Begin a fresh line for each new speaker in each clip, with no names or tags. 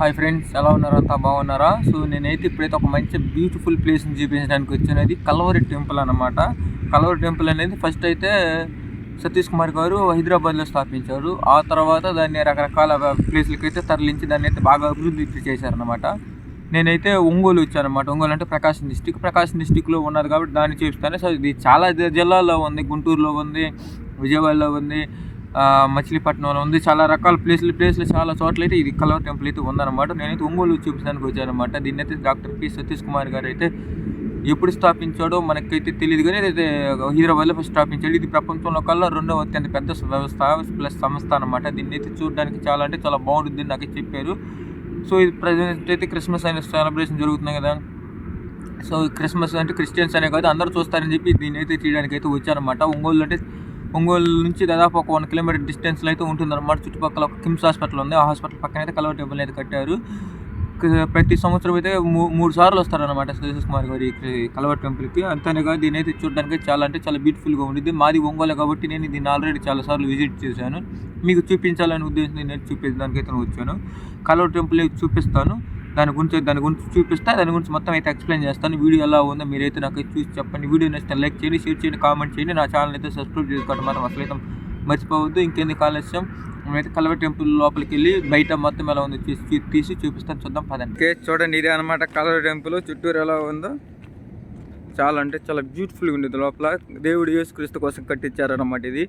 Hi friends ఎలా ఉన్నారు అంతా? బాగున్నారా? సో నేనైతే ఇప్పుడైతే ఒక మంచి బ్యూటిఫుల్ ప్లేస్ని చూపించడానికి వచ్చినది కలవరి టెంపుల్ అనమాట కలవరి టెంపుల్ అనేది ఫస్ట్ అయితే సతీష్ కుమార్ గారు హైదరాబాద్లో స్థాపించారు. ఆ తర్వాత దాన్ని రకరకాల ప్లేసులకి అయితే తరలించి దాన్ని అయితే బాగా అభివృద్ధి చేశారనమాట నేనైతే ఒంగోలు వచ్చానమాట ఒంగోలు అంటే ప్రకాశం డిస్టిక్ ప్రకాశం డిస్టిక్లో ఉన్నది కాబట్టి దాన్ని చూపిస్తాను. సో ఇది చాలా జిల్లాల్లో ఉంది. గుంటూరులో ఉంది విజయవాడలో ఉంది. మచిలీపట్నంలో ఉంది. చాలా రకాల ప్లేస్లు ప్లేస్లు చాలా చోట్ల అయితే ఇది కలవ టెంపుల్ అయితే ఉందన్నమాట. నేనైతే ఒంగోలు చూపించడానికి వచ్చానమాట దీన్ని అయితే డాక్టర్ పి. సతీష్ కుమార్ గారు అయితే ఎప్పుడు స్థాపించాడో మనకైతే తెలియదు కానీ అయితే హైదరాబాద్లో ఫస్ట్ స్థాపించాడు. ఇది ప్రపంచంలో కల్లా రెండవ అత్యంత పెద్ద వ్యవస్థ ప్లస్ సంస్థ అనమాట దీన్ని అయితే చూడడానికి చాలా అంటే చాలా బాగుంటుంది నాకు చెప్పారు. సో ఇది ప్రజెంట్ అయితే క్రిస్మస్ అనే సెలబ్రేషన్ జరుగుతుంది కదా. సో క్రిస్మస్ అంటే క్రిస్టియన్స్ అనే కాదు అందరూ చూస్తారని చెప్పి దీన్ని అయితే చేయడానికి అయితే వచ్చారనమాట ఒంగోలు అంటే ఒంగోలు నుంచి దాదాపు ఒక వన్ కిలోమీటర్ డిస్టెన్స్లో అయితే ఉంటుందన్నమాట. చుట్టుపక్కల ఒక కిమ్స్ హాస్పిటల్ ఉంది. ఆ హాస్పిటల్ పక్కన అయితే కలవ టెంపుల్ అయితే కట్టారు. ప్రతి సంవత్సరం అయితే మూ- మూడు సార్లు వస్తారనమాట సతీష్ కుమార్ గారి కలవ టెంపుల్కి. అంతేగా దీని అయితే చూడడానికి చాలా అంటే చాలా బ్యూటిఫుల్గా ఉండిద్ది. మాది ఒంగోలు కాబట్టి నేను దీన్ని ఆల్రెడీ చాలా సార్లు విజిట్ చేశాను. మీకు చూపించాలనే ఉద్దేశం నేను చూపించడానికి అయితే వచ్చాను. కలవ టెంపుల్ చూపిస్తాను. దాని గురించి దాని గురించి చూపిస్తా దాని గురించి మొత్తం అయితే ఎక్స్ప్లెయిన్ చేస్తాను. వీడియో ఎలా ఉందో మీరైతే నాకు చూసి చెప్పండి. వీడియో నచ్చితే లైక్ చేయండి షేర్ చేయండి కామెంట్ చేయండి. నా ఛానల్ అయితే సబ్స్క్రైబ్ చేసుకోవడం మాత్రం అసలు అయితే మర్చిపోవద్దు. ఇంకెందుకు ఆలస్యం మేమైతే కలవ టెంపుల్ లోపలికి వెళ్ళి బయట మొత్తం ఎలా ఉందో తీసి తీసి చూపిస్తాను. చూద్దాం పదండి. ఓకే చూడండి ఇదే అనమాట కలవ టెంపుల్ చుట్టూరు ఎలా ఉందో. చాలా అంటే చాలా బ్యూటిఫుల్గా ఉండేది లోపల. దేవుడు యేసుక్రీస్తు కోసం కట్టించారనమాట ఇది.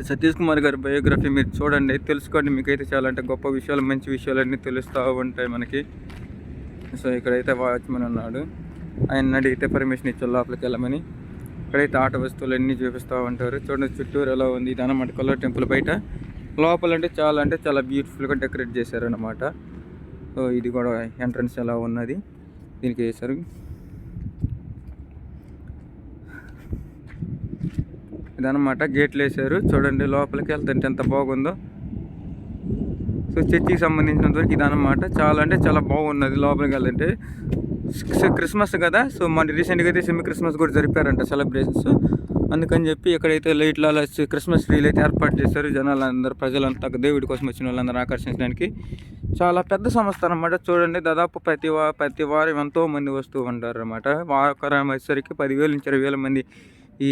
సతీష్ కుమార్ గారి బయోగ్రఫీ మీరు చూడండి తెలుసుకోండి. మీకైతే చాలా అంటే గొప్ప విషయాలు మంచి విషయాలు అన్నీ తెలుస్తూ ఉంటాయి మనకి. సో ఇక్కడైతే వాచ్మెన్ ఉన్నాడు. ఆయన అడిగితే పర్మిషన్ ఇచ్చారు లోపలికి వెళ్ళమని. ఇక్కడైతే ఆట వస్తువులు అన్నీ చూపిస్తూ ఉంటారు. చూడండి చుట్టూరు ఎలా ఉంది. ఇది అన్నమాట టెంపుల్ బయట. లోపల అంటే చాలా అంటే చాలా బ్యూటిఫుల్గా డెకరేట్ చేశారనమాట సో ఇది కూడా ఎంట్రన్స్ ఎలా ఉన్నది. దీనికి వేశారు. ఇదన్నమాట. గేట్లు వేసారు చూడండి లోపలికి వెళ్తుంటే ఎంత బాగుందో. సో చర్చికి సంబంధించినంత వరకు ఇదన్నమాట. చాలా అంటే చాలా బాగున్నది లోపలికి వెళ్తుంటే. క్రిస్మస్ కదా. సో మన రీసెంట్గా అయితే సెమీ క్రిస్మస్ కూడా జరిపారంట సెలబ్రేషన్స్. అందుకని చెప్పి ఇక్కడైతే లైట్లు అలా క్రిస్మస్ ట్రీలు అయితే ఏర్పాటు చేశారు. జనాలందరూ ప్రజలంతా దేవుడి కోసం వచ్చిన వాళ్ళందరూ ఆకర్షించడానికి. చాలా పెద్ద సంస్థ అనమాట చూడండి దాదాపు ప్రతి వా ప్రతి వారం ఎంతో మంది వస్తూ ఉంటారు అనమాట వారం వచ్చేసరికి పదివేల నుంచి ఇరవై వేల మంది ఈ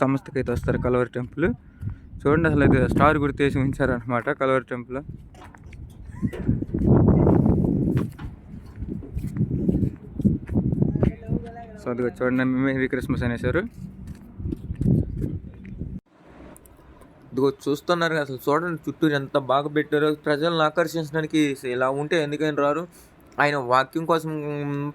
సంస్థకి అయితే వస్తారు కలవరి టెంపుల్. చూడండి అసలు అయితే స్టార్ గుర్తేసి ఉంచారనమాట కలవరి టెంపుల్. సో అదిగో చూడండి మేరీ క్రిస్మస్ అనేసారు ఇదిగో చూస్తున్నారు అసలు చూడండి చుట్టూరు ఎంత బాగా పెట్టారో ప్రజలను ఆకర్షించడానికి ఇలా ఉంటే ఎందుకని రారు? ఆయన వాక్యం కోసం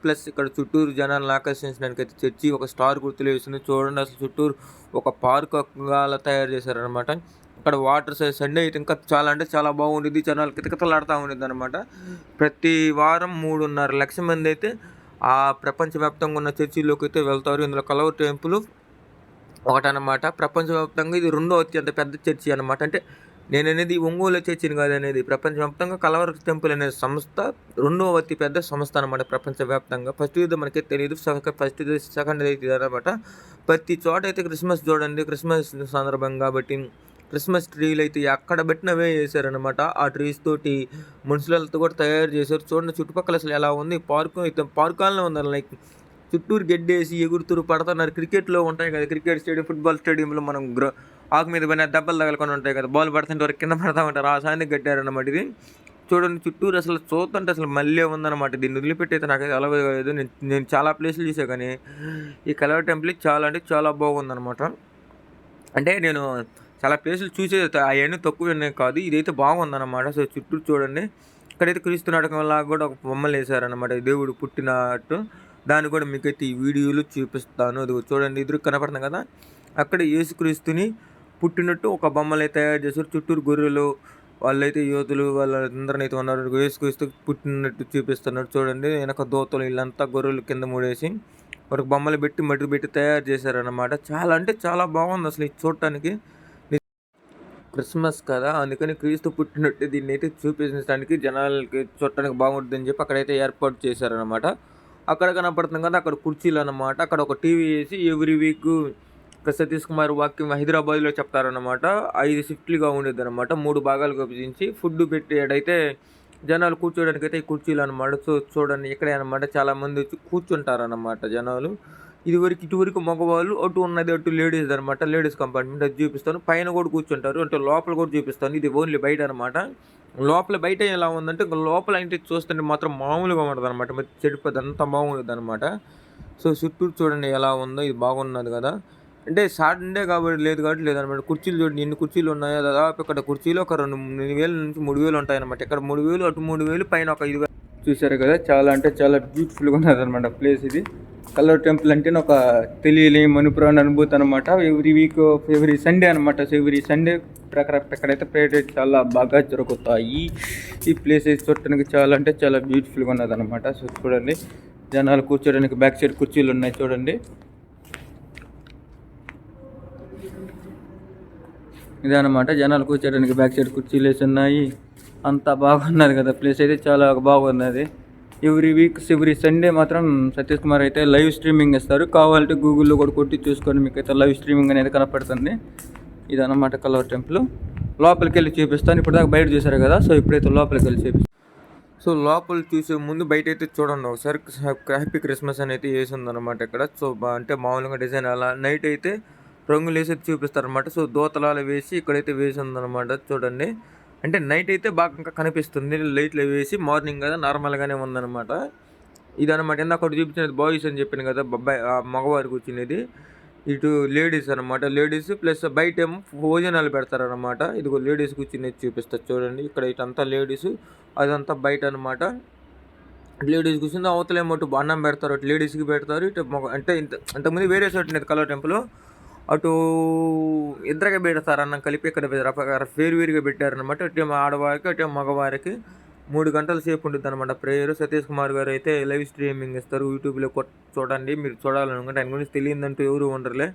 ప్లస్ ఇక్కడ చుట్టూరు జనాలను ఆకర్షించడానికి అయితే చర్చి ఒక స్టార్ గుర్తులు వేసింది చూడండి అసలు చుట్టూరు ఒక పార్క్ అలా తయారు చేశారనమాట అక్కడ వాటర్ సండే అయితే ఇంకా చాలా అంటే చాలా బాగుండేది జనాలు కితకితలాడుతూ ఉండేది అనమాట ప్రతి వారం మూడున్నర లక్షల మంది అయితే ఆ ప్రపంచవ్యాప్తంగా ఉన్న చర్చిలోకి అయితే వెళ్తారు. ఇందులో కలవ టెంపుల్ ఒకటనమాట ప్రపంచవ్యాప్తంగా ఇది రెండో అత్యంత పెద్ద చర్చి అనమాట అంటే నేను అనేది ఒంగోలు చర్చిని కాదు అనేది ప్రపంచవ్యాప్తంగా కలవర టెంపుల్ అనే సంస్థ రెండవ అతి పెద్ద సంస్థ అనమాట ప్రపంచవ్యాప్తంగా. ఫస్ట్ ఇది మనకి తెలియదు ఫస్ట్ ఇది సెకండ్ ఇది అనమాట ప్రతి చోట అయితే క్రిస్మస్ చూడండి. క్రిస్మస్ సందర్భం కాబట్టి క్రిస్మస్ ట్రీలు అయితే ఎక్కడ పెట్టినవే చేశారనమాట ఆ ట్రీస్ తోటి మనుషులతో కూడా తయారు చేశారు. చూడండి చుట్టుపక్కల అసలు ఎలా ఉంది. పార్కు అయితే పార్కాలనే ఉంది లైక్ చుట్టూరు గెడ్డేసి ఎగురుతూరు పడుతున్నారు. క్రికెట్లో ఉంటాయి కదా. క్రికెట్ స్టేడియం ఫుట్బాల్ స్టేడియంలో మనం గ్రౌ ఆకు మీద పైన దెబ్బలు తగలకొని ఉంటాయి కదా బాల్ పడుతుంటే వరకు కింద పడతా ఉంటారు. ఆ సాయంత్రం కట్టారన్నమాట ఇది. చూడండి చుట్టూరు అసలు చూస్తుంటే అసలు మళ్ళీ ఉందన్నమాట. దీన్ని వదిలిపెట్టి అయితే నాకైతే కాలేదు. నేను నేను చాలా ప్లేసులు చూసాను కానీ ఈ కలవ టెంపుల్ చాలా అంటే చాలా బాగుందన్నమాట. అంటే నేను చాలా ప్లేసులు చూసే అవన్నీ తక్కువ ఉన్నాయి కాదు ఇదైతే బాగుందన్నమాట. సో చుట్టూ చూడండి. ఇక్కడైతే క్రీస్తు నాటకం లాగా కూడా ఒక బొమ్మలు వేసారన్నమాట దేవుడు పుట్టినట్టు. దాన్ని కూడా మీకైతే ఈ వీడియోలు చూపిస్తాను. అది చూడండి ఎదురు కనపడుతుంది కదా? అక్కడ యేసుక్రీస్తుని పుట్టినట్టు ఒక బొమ్మలు అయితే తయారు చేశారు. చుట్టూరు గొర్రెలు వాళ్ళైతే యోధులు వాళ్ళందరిని అయితే ఉన్నారు. యేసుక్రీస్తు పుట్టినట్టు చూపిస్తున్నారు చూడండి. వెనక దోతలు వీళ్ళంతా గొర్రెలు కింద మూడేసి వారికి బొమ్మలు పెట్టి మట్టి పెట్టి తయారు చేశారన్నమాట. చాలా అంటే చాలా బాగుంది అసలు ఇది చూడటానికి. క్రిస్మస్ కదా అందుకని క్రీస్తు పుట్టినట్టు దీన్ని అయితే చూపించడానికి జనాలకి చూడటానికి బాగుంటుందని చెప్పి అక్కడైతే ఏర్పాటు చేశారనమాట అక్కడ కనపడుతుంది కదా అక్కడ కుర్చీలు అనమాట అక్కడ ఒక టీవీ వేసి ఎవ్రీ వీక్ సతీష్ కుమార్ వాక్యం హైదరాబాద్లో చెప్తారన్నమాట. ఐదు షిఫ్ట్లుగా ఉండేది అనమాట మూడు భాగాలుగా విభజించి ఫుడ్ పెట్టేడైతే జనాలు కూర్చోడానికి అయితే కుర్చీలు అనమాట సో చూడండి ఇక్కడే అనమాట చాలామంది వచ్చి కూర్చుంటారన్నమాట జనాలు. ఇదివరకు ఇటువరకు మగవాళ్ళు అటు ఉన్నది అటు లేడీస్ అనమాట లేడీస్ కంపార్ట్మెంట్ అది చూపిస్తాను. పైన కూడా కూర్చుంటారు. అంటే లోపల కూడా చూపిస్తాను. ఇది ఓన్లీ బయట అనమాట లోపల బయట ఎలా ఉందంటే లోపల అంటే చూస్తుంటే మాత్రం మామూలుగా ఉండదు అనమాట మరి అంత బాగుంటుంది అనమాట సో చుట్టూ చూడండి ఎలా ఉందో. ఇది బాగున్నది కదా. అంటే సాటర్డే కాబట్టి లేదు కాబట్టి లేదనమాట. కుర్చీలు చూడండి ఎన్ని కుర్చీలు ఉన్నాయో? దాదాపు ఇక్కడ కుర్చీలు ఒక రెండు మూడు వేల నుంచి మూడు వేలు ఉంటాయన్నమాట. ఇక్కడ మూడు వేలు అటు మూడు వేలు పైన ఒక ఐదు వేలు. చూసారు కదా చాలా అంటే చాలా బ్యూటిఫుల్గా ఉన్నది అనమాట ప్లేస్ ఇది. కలర్ టెంపుల్ అంటే ఒక తెలియని మనుపురాని అనుభూతి అనమాట ఎవ్రీ వీక్ ఎవ్రీ సండే అనమాట సో ఎవ్రీ సండే ప్రకారం ఎక్కడైతే ప్రేయర్ చాలా బాగా జరుగుతాయి. ఈ ప్లేసెస్ చూడటానికి చాలా అంటే చాలా బ్యూటిఫుల్గా ఉన్నది అనమాట సో చూడండి. జనాలు కూర్చోడానికి బ్యాక్ సైడ్ కుర్చీలు ఉన్నాయి చూడండి. ఇదనమాట జనాలు కూర్చోడానికి బ్యాక్ సైడ్ కుర్చీలు వేసి ఉన్నాయి. అంతా బాగున్నది కదా. ప్లేస్ అయితే చాలా బాగున్నది. ఎవ్రీ వీక్ ఎవ్రీ సండే మాత్రం సతీష్ కుమార్ అయితే లైవ్ స్ట్రీమింగ్ ఇస్తారు. కావాలంటే గూగుల్లో కూడా కొట్టి చూసుకొని మీకు అయితే లైవ్ స్ట్రీమింగ్ అనేది కనపడుతుంది. ఇదన్నమాట కలర్ టెంపుల్ లోపలికి వెళ్ళి చూపిస్తాను. ఇప్పుడు దాకా బయట చూసారు కదా సో ఇప్పుడైతే లోపలికి వెళ్ళి చూపిస్తాను. సో లోపల చూసే ముందు బయట అయితే చూడండి ఒకసారి. హ్యాపీ క్రిస్మస్ అని అయితే వేసి ఉందన్నమాట ఇక్కడ. సో బా- అంటే మామూలుగా డిజైన్ అలా. నైట్ అయితే రంగులు వేసి చూపిస్తారనమాట సో దోతలాలు వేసి ఇక్కడైతే వేసి ఉందన్నమాట చూడండి. అంటే నైట్ అయితే బాగా ఇంకా కనిపిస్తుంది. లైట్లు వేసి మార్నింగ్ కదా నార్మల్గానే ఉందన్నమాట. ఇదనమాట ఇందాక ఒకటి చూపించినది బాయ్స్ అని చెప్పాను కదా అబ్బాయి ఆ మగవారికి వచ్చినది ఇటు లేడీస్ అనమాట లేడీస్ ప్లస్ బయట ఏమో భోజనాలు పెడతారనమాట ఇదిగో లేడీస్ కూర్చునేది చూపిస్తారు చూడండి. ఇక్కడ ఇటంతా లేడీస్ అదంతా బయట అనమాట లేడీస్ కూర్చుంది అవతలేమో అన్నం పెడతారు అటు లేడీస్కి పెడతారు ఇటు అంటే ఇంత అంతకుముందు వేరే చోటు ఉండేది కలర్ టెంపుల్. అటు ఇద్దరుగా పెడతారన్న అన్నం కలిపి ఇక్కడ వేరువేరుగా పెట్టారనమాట అటు ఆడవారికి అటు మగవారికి మూడు గంటల సేపు ఉంటుంది అనమాట ప్రేయర్. సతీష్ కుమార్ గారు అయితే లైవ్ స్ట్రీమింగ్ ఇస్తారు. యూట్యూబ్లో కొట్ చూడండి మీరు చూడాలనుకుంటే ఆయన గురించి తెలియదంటూ ఎవరు ఉండరులే.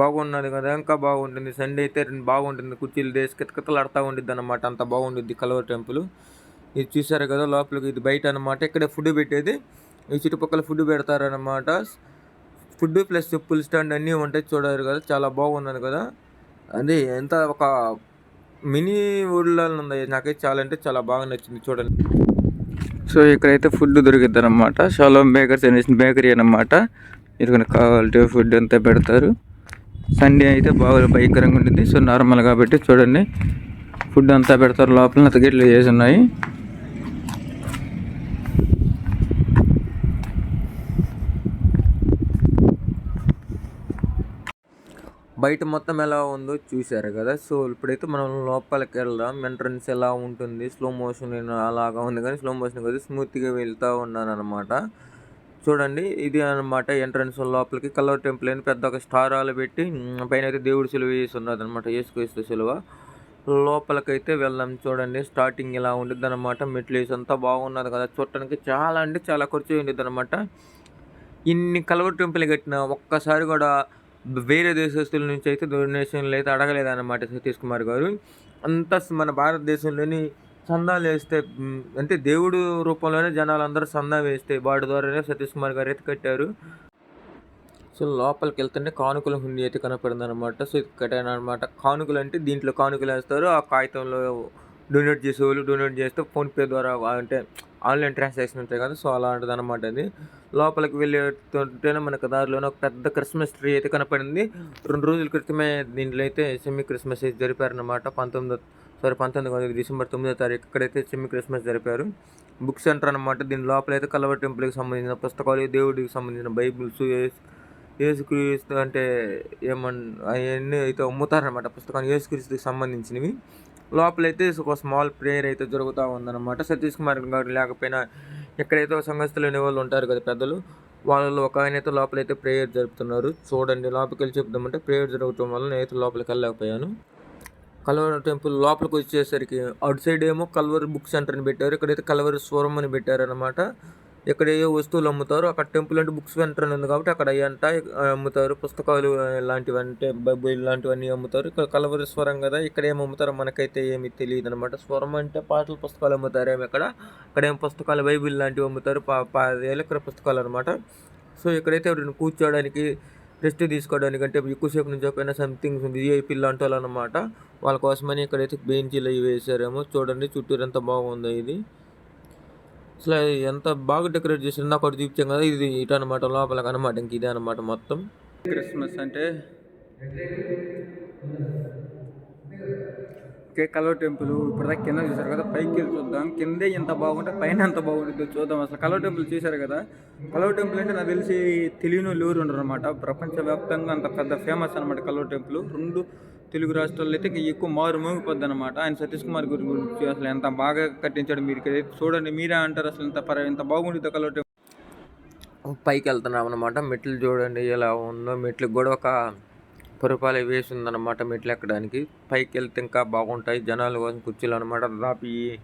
బాగున్నది కదా ఇంకా బాగుంటుంది. సండే అయితే బాగుంటుంది. కుర్చీలు దేశ కితకితలాడుతూ ఉంటుంది అనమాట అంత బాగుంటుంది కలవర్ టెంపుల్. ఇది చూసారు కదా లోపలికి ఇది బయట అనమాట ఇక్కడే ఫుడ్ పెట్టేది. ఈ చుట్టుపక్కల ఫుడ్ పెడతారనమాట ఫుడ్ ప్లస్ చెప్పులు స్టాండ్ అన్నీ ఉంటాయి చూడారు కదా చాలా బాగున్నాను కదా. అదే ఎంత ఒక మినీ ఊళ్ళో ఉంది. నాకైతే చాలా అంటే చాలా బాగా నచ్చింది చూడండి. సో ఇక్కడైతే ఫుడ్ దొరికిద్ది అనమాట షాలోమ్ బేకర్స్ అనేసి బేకరీ అనమాట ఇది కావాలంటే ఫుడ్ అంతా పెడతారు. సండే అయితే బాగా భయంకరంగా ఉంటుంది సో నార్మల్ కాబట్టి చూడండి. ఫుడ్ అంతా పెడతారు. లోపల నతగిట్లు చేసి ఉన్నాయి. బయట మొత్తం ఎలా ఉందో చూశారు కదా. సో ఇప్పుడైతే మనం లోపలికి వెళ్దాం. ఎంట్రన్స్ ఎలా ఉంటుంది స్లో మోషన్ అలాగా ఉంది కానీ స్లో మోషన్ కదా స్మూత్గా వెళ్తూ ఉన్నాను అనమాట చూడండి ఇది అనమాట ఎంట్రన్స్ లోపలికి. కలర్ టెంపుల్ అని పెద్ద ఒక స్టార్ పెట్టి పైన అయితే దేవుడి సిలువ వేసి ఉన్నది అనమాట వేసుకొస్తే సిలువ. లోపలికైతే వెళ్దాం చూడండి. స్టార్టింగ్ ఇలా ఉండిద్ది అనమాట మెట్లు వేసి అంతా బాగున్నది కదా. చూడటానికి చాలా అంటే చాలా ఖర్చు ఉండిద్ది అనమాట ఇన్ని కలవర్ టెంపుల్ కట్టిన ఒక్కసారి కూడా వేరే దేశస్తుల నుంచి అయితే డొనేషన్లు అయితే అడగలేదన్నమాట సతీష్ కుమార్ గారు. అంతా మన భారతదేశంలోని చందాలు వేస్తే అంటే దేవుడు రూపంలోనే జనాలు అందరూ చందా వేస్తే వాటి ద్వారానే సతీష్ కుమార్ గారు అయితే కట్టారు. సో లోపలికి వెళ్తుంటే కానుకల హుండీ అయితే కనపడింది అనమాట సో కట్టాను అనమాట కానుకలు అంటే దీంట్లో కానుకలు వేస్తారు. ఆ కాగితంలో డొనేట్ చేసే వాళ్ళు డొనేట్ చేస్తే ఫోన్పే ద్వారా అంటే ఆన్లైన్ ట్రాన్సాక్షన్ ఉంటాయి కదా సో అలాంటిది అనమాట అది లోపలికి వెళ్ళేటుంటేనే మనకు దారిలోనే ఒక పెద్ద క్రిస్మస్ ట్రీ అయితే కనపడింది. రెండు రోజుల క్రితమే దీంట్లో అయితే సెమీ క్రిస్మస్ అయితే జరిపారనమాట పంతొమ్మిదో సారీ పంతొమ్మిది కాదు డిసెంబర్ తొమ్మిదో తారీఖు ఇక్కడైతే సెమీ క్రిస్మస్ జరిపారు. బుక్ సెంటర్ అనమాట దీని లోపల అయితే కలవర్ టెంపుల్కి సంబంధించిన పుస్తకాలు దేవుడికి సంబంధించిన బైబిల్స్ యేసుక్రీస్తు అంటే ఏమన్ అవన్నీ అయితే అమ్ముతారనమాట పుస్తకాలు యేసుక్రీస్తుకి సంబంధించినవి. లోపలైతే ఒక స్మాల్ ప్రేయర్ అయితే జరుగుతూ ఉందన్నమాట. సతీష్ కుమార్ గారు లేకపోయినా ఎక్కడైతే ఒక సంఘస్థులు అనే వాళ్ళు ఉంటారు కదా పెద్దలు వాళ్ళు ఒక ఆయన అయితే లోపలైతే ప్రేయర్ జరుపుతున్నారు. చూడండి లోపలికి వెళ్ళి చెప్దామంటే ప్రేయర్ జరగటం వల్ల నేనైతే లోపలికి వెళ్ళలేకపోయాను. కల్వర్ టెంపుల్ లోపలికి వచ్చేసరికి అవుట్ సైడ్ ఏమో కల్వర్ బుక్ సెంటర్ అని పెట్టారు ఇక్కడైతే కల్వర్ స్వరం అని పెట్టారు అనమాట ఇక్కడ ఏ వస్తువులు అమ్ముతారు అక్కడ టెంపుల్ అంటే బుక్స్ సెంటర్ అని ఉంది కాబట్టి అక్కడ అంట అమ్ముతారు. పుస్తకాలు ఇలాంటివంటే అంటే బైబిల్ ఇలాంటివన్నీ అమ్ముతారు. ఇక్కడ కలవరి స్వరం కదా ఇక్కడ ఏమి అమ్ముతారో మనకైతే ఏమి తెలియదు అనమాట స్వరం అంటే పాటల పుస్తకాలు అమ్ముతారు ఏమి ఇక్కడ ఇక్కడ ఏం పుస్తకాలు బైబిల్ లాంటివి అమ్ముతారు. పా పాదేళ్ళు ఇక్కడ పుస్తకాలు అనమాట సో ఇక్కడైతే ఎవరైనా కూర్చోడానికి రెస్ట్ తీసుకోవడానికి అంటే ఎక్కువసేపు నుంచి చెప్పిన సంథింగ్ విఐపీ లాంటి వాళ్ళు అనమాట వాళ్ళ కోసమని ఇక్కడైతే బెంచీలు అవి వేసారేమో చూడండి చుట్టూరు ఎంత బాగుందో ఇది. అసలు ఎంత బాగా డెకరేట్ చేసి నాకు ఒకటి చూపించాం కదా ఇది ఇటు అనమాట లోపల అనమాట ఇంక ఇదే అనమాట మొత్తం. క్రిస్మస్ అంటే ఓకే కలవ టెంపుల్ ఇప్పటిదాకా కింద చూసారు కదా పైకి వెళ్ళి చూద్దాం. కిందే ఎంత బాగుంటే పైన ఎంత బాగుంటుందో చూద్దాం. అసలు కలవ టెంపుల్ చూసారు కదా కలవ టెంపుల్ అంటే నాకు తెలిసి తెలియని వాళ్ళు ఉండరు అనమాట ప్రపంచవ్యాప్తంగా అంత పెద్ద ఫేమస్ అనమాట కలవ టెంపుల్. రెండు తెలుగు రాష్ట్రాల్లో అయితే ఇంకా ఎక్కువ మారు మోగిపోద్ది అనమాట ఆయన సతీష్ కుమార్ గురి గురించి అసలు ఎంత బాగా కట్టించాడు మీరు చూడండి మీరే అంటారు అసలు ఎంత పర ఎంత బాగుంటుంది కలవ టెంపుల్ పైకి వెళ్తున్నాం అనమాట మెట్లు చూడండి ఎలా ఉందో. మెట్లకు కూడా ఒక పురపాలి వేసి ఉందన్నమాట మెట్లు ఎక్కడానికి. పైకి వెళ్తే ఇంకా బాగుంటాయి. జనాల కోసం కుర్చీలు అనమాట దాదాపు ఈ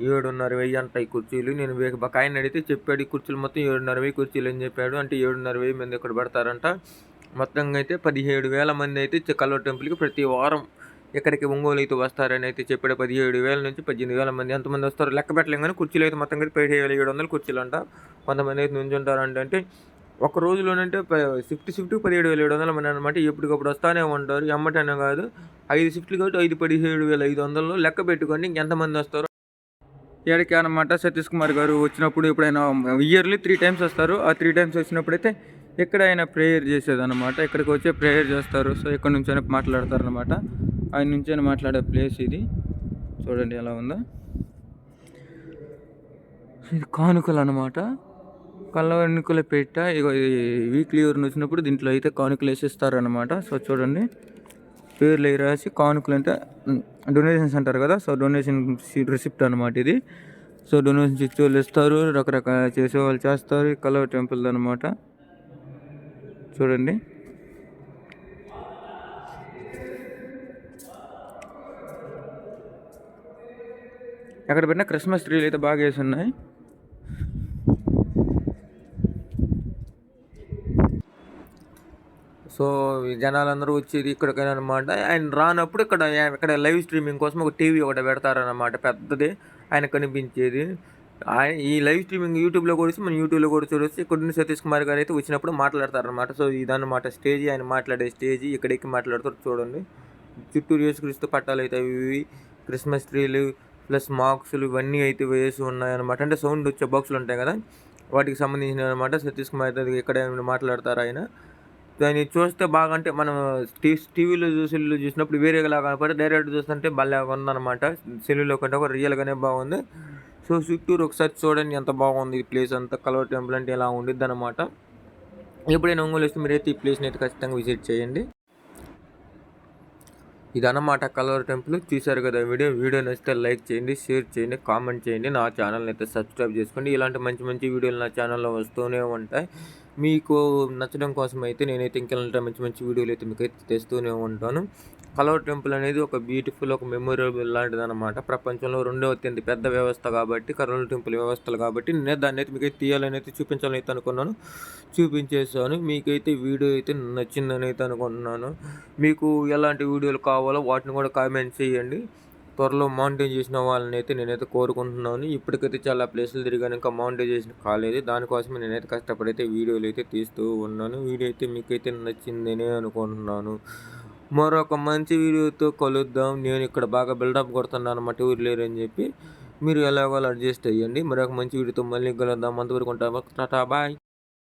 ఏడున్నర వెయ్యి అంటాయి కుర్చీలు. నేను వే- ఒక ఆయన అడిగితే చెప్పాడు ఈ కుర్చీలు మొత్తం ఏడున్నర వెయ్యి కుర్చీలు అని చెప్పాడు. అంటే ఏడున్నర వెయ్యి మంది ఇక్కడ పెడతారంట. మొత్తంగా అయితే పదిహేడు వేల మంది అయితే చి- కల్వ టెంపుల్కి ప్రతి వారం ఇక్కడికి ఒంగోలు అయితే వస్తారని అయితే చెప్పాడు. పదిహేడు వేల నుంచి పద్దెనిమిది వేల మంది ఎంతమంది వస్తారు లెక్క పెట్టలేం కానీ కుర్చీలు అయితే మొత్తం కలిపి పదిహేడు వేల ఏడు వందల కుర్చీలు అంట కొంతమంది అయితే నుంచుంటారంట అంటే ఒక రోజులోనంటే షిఫ్ట్ షిఫ్ట్ పదిహేడు వేల ఏడు వందల మంది అనమాట ఎప్పటికప్పుడు వస్తానే ఉంటారు. ఎమ్మటనే కాదు ఐదు షిఫ్ట్లు కాబట్టి ఐదు పదిహేడు వేల ఐదు వందలు లెక్క పెట్టుకొని ఇంకెంతమంది వస్తారు. ఏడకి అనమాట సతీష్ కుమార్ గారు వచ్చినప్పుడు ఎప్పుడైనా ఇయర్లీ త్రీ టైమ్స్ వస్తారు. ఆ త్రీ టైమ్స్ వచ్చినప్పుడైతే ఇక్కడ ఆయన ప్రేయర్ చేసేదన్నమాట. ఇక్కడికి వచ్చే ప్రేయర్ చేస్తారు. సో ఇక్కడ నుంచి మాట్లాడతారనమాట మాట్లాడతారు అనమాట ఆయన నుంచి మాట్లాడే ప్లేస్ ఇది. చూడండి ఎలా ఉందో. ఇది కానుకలు అనమాట కళ్ళవెన్నుకల పెట్ట ఇగో వీక్లీ ఊరిని వచ్చినప్పుడు దీంట్లో అయితే కానుకలు వేసిస్తారు అనమాట సో చూడండి. పేర్లు రాసి కానుకలు అంటే డొనేషన్స్ అంటారు కదా సో డొనేషన్ రిసిప్ట్ అనమాట ఇది. సో డొనేషన్స్ ఇచ్చే వాళ్ళు ఇస్తారు రకరకాల చేసే వాళ్ళు చేస్తారు కలవ టెంపుల్ అనమాట చూడండి. ఎక్కడ పెట్టినా క్రిస్మస్ ట్రీలు అయితే బాగా వేసి ఉన్నాయి. సో జనాలందరూ వచ్చేది ఇక్కడికైనా అనమాట ఆయన రానప్పుడు ఇక్కడ ఇక్కడ లైవ్ స్ట్రీమింగ్ కోసం ఒక టీవీ ఒకటి పెడతారనమాట పెద్దది. ఆయన కనిపించేది. ఆయన ఈ లైవ్ స్ట్రీమింగ్ యూట్యూబ్లో కూడా మనం మన యూట్యూబ్లో కూడా చూడొచ్చు. ఇక్కడ నుంచి సతీష్ కుమార్ గారు అయితే వచ్చినప్పుడు మాట్లాడతారనమాట సో ఇదన్నమాట స్టేజ్. ఆయన మాట్లాడే స్టేజ్. ఇక్కడ ఎక్కి మాట్లాడుతారు చూడండి. చుట్టూరు యేసుక్రీస్తు పట్టాలు అయితే అవి ఇవి. క్రిస్మస్ ట్రీలు ప్లస్ మార్క్స్లు ఇవన్నీ అయితే వేసి ఉన్నాయన్నమాట. అంటే సౌండ్ వచ్చే బాక్సులు ఉంటాయి కదా? వాటికి సంబంధించిన అనమాట సతీష్ కుమార్ ఇక్కడ మాట్లాడతారు ఆయన? దాన్ని చూస్తే బాగా అంటే మనం టీ టీవీలో చూసి చూసినప్పుడు వేరేలా కాకపోతే డైరెక్ట్ చూస్తుంటే భలే ఉందన్నమాట. సెల్లులో కంటే ఒక రియల్గానే బాగుంది. సో చుట్టూరు ఒకసారి చూడండి ఎంత బాగుంది ఈ ప్లేస్ అంతా. కలర్ టెంపుల్ అంటే ఇలా ఉండిద్ది అనమాట ఎప్పుడైనా ఒంగోలు వస్తే మీరైతే ఈ ప్లేస్ని అయితే ఖచ్చితంగా విజిట్ చేయండి. ఇదన్నమాట కలర్ టెంపుల్ చూశారు కదా వీడియో? వీడియో నచ్చితే లైక్ చేయండి షేర్ చేయండి కామెంట్ చేయండి. నా ఛానల్ని అయితే సబ్స్క్రైబ్ చేసుకోండి. ఇలాంటి మంచి మంచి వీడియోలు నా ఛానల్లో వస్తూనే ఉంటాయి. మీకు నచ్చడం కోసం అయితే నేనైతే ఇంకెలాంటి మంచి మంచి వీడియోలు అయితే మీకు అయితే తెస్తూనే ఉంటాను. కలర్ టెంపుల్ అనేది ఒక బ్యూటిఫుల్ ఒక మెమొరబుల్ లాంటిది అనమాట ప్రపంచంలో రెండో అత్యంత పెద్ద వ్యవస్థ కాబట్టి కలర్ టెంపుల్ వ్యవస్థలు కాబట్టి నేను దాన్ని అయితే మీకు తీయాలని అయితే చూపించాలని అయితే అనుకున్నాను. చూపించేసాను మీకైతే వీడియో అయితే నచ్చిందని అయితే అనుకుంటున్నాను. మీకు ఎలాంటి వీడియోలు కావాలో వాటిని కూడా కామెంట్ చేయండి. త్వరలో మౌంటైన్ చేసిన వాళ్ళని అయితే నేనైతే కోరుకుంటున్నాను. ఇప్పటికైతే చాలా ప్లేసులు తిరిగాను ఇంకా మానిటైజేషన్ కాలేదు. దానికోసమే నేనైతే కష్టపడైతే వీడియోలు అయితే తీస్తూ ఉన్నాను. వీడియో అయితే మీకైతే నచ్చిందనే అనుకుంటున్నాను. మరొక మంచి వీడియోతో కలుద్దాం. నేను ఇక్కడ బాగా బిల్డప్ కొడుతున్నాను అనమాట ఊరు లేరని చెప్పి మీరు ఎలాగో అడ్జస్ట్ అయ్యండి. మరొక మంచి వీడియోతో మళ్ళీ కలుద్దాం. అంతవరకు ఉంటాము టాటా బాయ్.